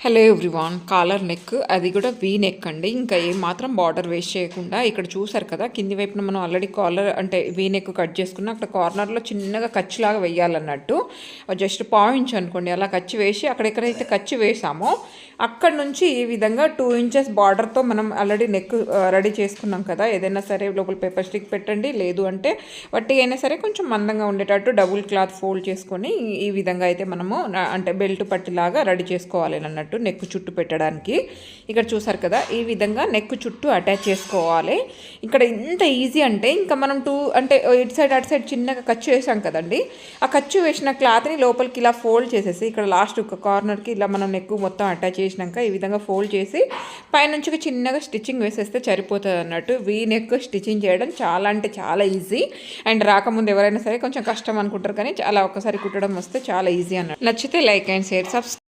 Hello everyone collar neck అది కూడా V neck అండి. ఇంకా ఏమాత్రం మాత్రం బార్డర్ వేస్ట్ చేయకుండా ఇక్కడ చూసారు కదా కింది వైపున మనం ఆల్రెడీ కాలర్ అంటే వీ నెక్ కట్ చేసుకున్న అక్కడ కార్నర్లో చిన్నగా ఖర్చులాగా వేయాలన్నట్టు. జస్ట్ పాయింట్స్ అనుకోండి అలా ఖర్చు వేసి అక్కడెక్కడైతే ఖర్చు వేసామో అక్కడ నుంచి ఈ విధంగా టూ ఇంచెస్ బార్డర్తో మనం ఆల్రెడీ నెక్ రెడీ చేసుకున్నాం కదా. ఏదైనా సరే లోపల పేపర్ స్టిక్ పెట్టండి లేదు అంటే వట్టి అయినా సరే కొంచెం మందంగా ఉండేటట్టు డబుల్ క్లాత్ ఫోల్డ్ చేసుకొని ఈ విధంగా అయితే మనము అంటే బెల్ట్ పట్టిలాగా రెడీ చేసుకోవాలి అన్నట్టు. నెక్ చుట్టూ పెట్టడానికి. ఇక్కడ చూసారు కదా ఈ విధంగా నెక్ చుట్టూ అటాచ్ చేసుకోవాలి. ఇక్కడ ఇంత ఈజీ అంటే ఇంకా మనం టూ అంటే ఇటు సైడ్ అటు సైడ్ చిన్నగా ఖర్చు వేసాం కదండి. ఆ ఖర్చు వేసిన క్లాత్ని లోపలికి ఇలా ఫోల్డ్ చేసేసి ఇక్కడ లాస్ట్ ఒక కార్నర్కి ఇలా మనం నెక్ మొత్తం అటాచ్ చేసినాక ఈ విధంగా ఫోల్డ్ చేసి పైనుంచి చిన్నగా స్టిచ్చింగ్ వేసేస్తే సరిపోతుంది అన్నట్టు. వీ నెక్ స్టిచ్చింగ్ చేయడం చాలా అంటే చాలా ఈజీ. అండ్ రాకముందు ఎవరైనా సరే కొంచెం కష్టం అనుకుంటారు కానీ అలా ఒకసారి కుట్టడం వస్తే చాలా ఈజీ అన్నట్టు. నచ్చితే లైక్ అండ్ షేర్ సబ్స్క్రైబ్